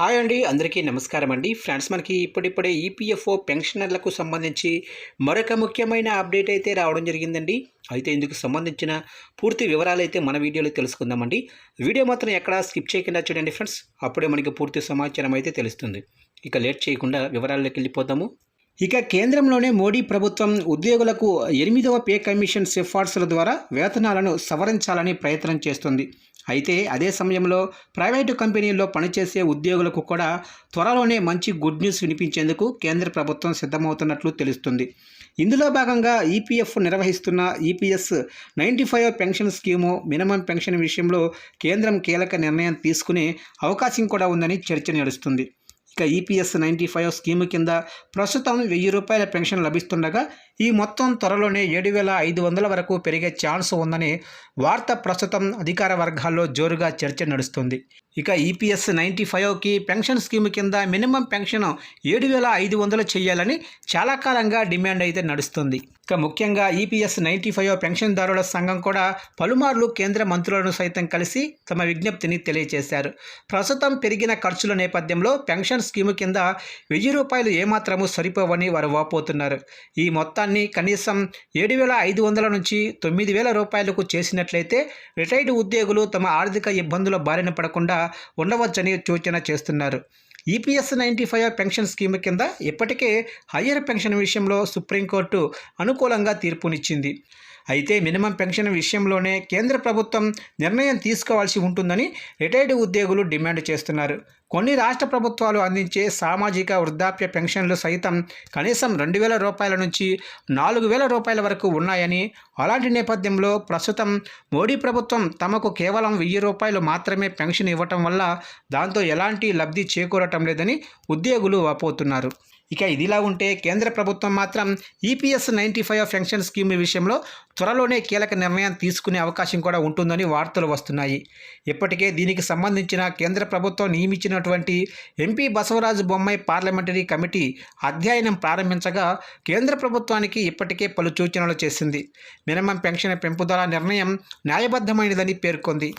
Hi అండి అందరికీ నమస్కారం అండి. ఫ్రెండ్స్ మనకి ఇప్పుడిప్పుడే ఈపీఎఫ్ఓ పెన్షనర్లకు సంబంధించి మరొక ముఖ్యమైన అప్డేట్ అయితే రావడం జరిగిందండి. అయితే ఇందుకు సంబంధించిన పూర్తి వివరాలు అయితే మన వీడియోలో తెలుసుకుందామండి. వీడియో మాత్రం ఎక్కడా స్కిప్ చేయకుండా చూడండి ఫ్రెండ్స్. అప్పుడే మనకి పూర్తి సమాచారం అయితే తెలుస్తుంది. ఇక లేట్ చేయకుండా వివరాల్లోకి వెళ్ళిపోతాము ఇక కేంద్రంలోనే మోడీ ప్రభుత్వం ఉద్యోగులకు ఎనిమిదవ పే కమిషన్ సిఫార్సుల ద్వారా వేతనాలను సవరించాలని ప్రయత్నం చేస్తుంది. అయితే అదే సమయంలో ప్రైవేటు కంపెనీల్లో పనిచేసే ఉద్యోగులకు కూడా త్వరలోనే మంచి గుడ్ న్యూస్ వినిపించేందుకు కేంద్ర ప్రభుత్వం సిద్ధమవుతున్నట్లు తెలుస్తుంది. ఇందులో భాగంగా ఈపీఎఫ్ నిర్వహిస్తున్న EPS ninety five pension scheme minimum pension విషయంలో కేంద్రం కీలక నిర్ణయం తీసుకునే అవకాశం కూడా ఉందని చర్చ నడుస్తుంది. ఇక ఈపీఎస్ నైంటీ ఫైవ్ స్కీము కింద ప్రస్తుతం వెయ్యి రూపాయల పెన్షన్ లభిస్తుండగా ఈ మొత్తం త్వరలోనే ఏడు వేల ఐదు వందల వరకు పెరిగే ఛాన్స్ ఉందని వార్త ప్రస్తుతం అధికార వర్గాల్లో జోరుగా చర్చ నడుస్తుంది. ఇక ఈపీఎస్ నైంటీ ఫైవ్కి పెన్షన్ స్కీమ్ కింద మినిమం పెన్షన్ ఏడు వేల ఐదు వందలు చేయాలని చాలా కాలంగా డిమాండ్ అయితే నడుస్తుంది. ఇక ముఖ్యంగా ఈపీఎస్ నైంటీ ఫైవ్ పెన్షన్దారుల సంఘం కూడా పలుమార్లు కేంద్ర మంత్రులను సైతం కలిసి తమ విజ్ఞప్తిని తెలియజేశారు. ప్రస్తుతం పెరిగిన ఖర్చుల నేపథ్యంలో పెన్షన్ స్కీమ్ కింద వెయ్యి రూపాయలు ఏమాత్రము సరిపోవని వారు వాపోతున్నారు. ఈ మొత్తాన్ని కనీసం ఏడు వేల ఐదు వందల నుంచి తొమ్మిది వేల రూపాయలకు చేసినట్లయితే రిటైర్డ్ ఉద్యోగులు తమ ఆర్థిక ఇబ్బందుల బారిన పడకుండా ఉండవచ్చని సూచన చేస్తున్నారు. EPS ninety five pension scheme కింద ఇప్పటికే హయ్యర్ పెన్షన్ విషయంలో సుప్రీంకోర్టు అనుకూలంగా తీర్పునిచ్చింది. అయితే మినిమం పెన్షన్ విషయంలోనే కేంద్ర ప్రభుత్వం నిర్ణయం తీసుకోవాల్సి ఉంటుందని రిటైర్డ్ ఉద్యోగులు డిమాండ్ చేస్తున్నారు. కొన్ని రాష్ట్ర ప్రభుత్వాలు అందించే సామాజిక వృద్ధాప్య పెన్షన్లు సైతం కనీసం రెండు వేల రూపాయల నుంచి నాలుగు వేల రూపాయల వరకు ఉన్నాయని అలాంటి నేపథ్యంలో ప్రస్తుతం మోడీ ప్రభుత్వం తమకు కేవలం వెయ్యి రూపాయలు మాత్రమే పెన్షన్ ఇవ్వటం వల్ల దాంతో ఎలాంటి లబ్ధి చేకూరటం లేదని ఉద్యోగులు వాపోతున్నారు. ఇక ఇదిలా ఉంటే కేంద్ర ప్రభుత్వం మాత్రం EPS ninety five pension scheme విషయంలో త్వరలోనే కీలక నిర్ణయం తీసుకునే అవకాశం కూడా ఉంటుందని వార్తలు వస్తున్నాయి. ఇప్పటికే దీనికి సంబంధించిన కేంద్ర ప్రభుత్వం నియమించినటువంటి MP Basavaraju Bommai parliamentary committee అధ్యయనం ప్రారంభించగా కేంద్ర ప్రభుత్వానికి ఇప్పటికే పలు సూచనలు చేసింది. మినిమం పెన్షన్ పెంపుదల నిర్ణయం న్యాయబద్ధమైనదని పేర్కొంది.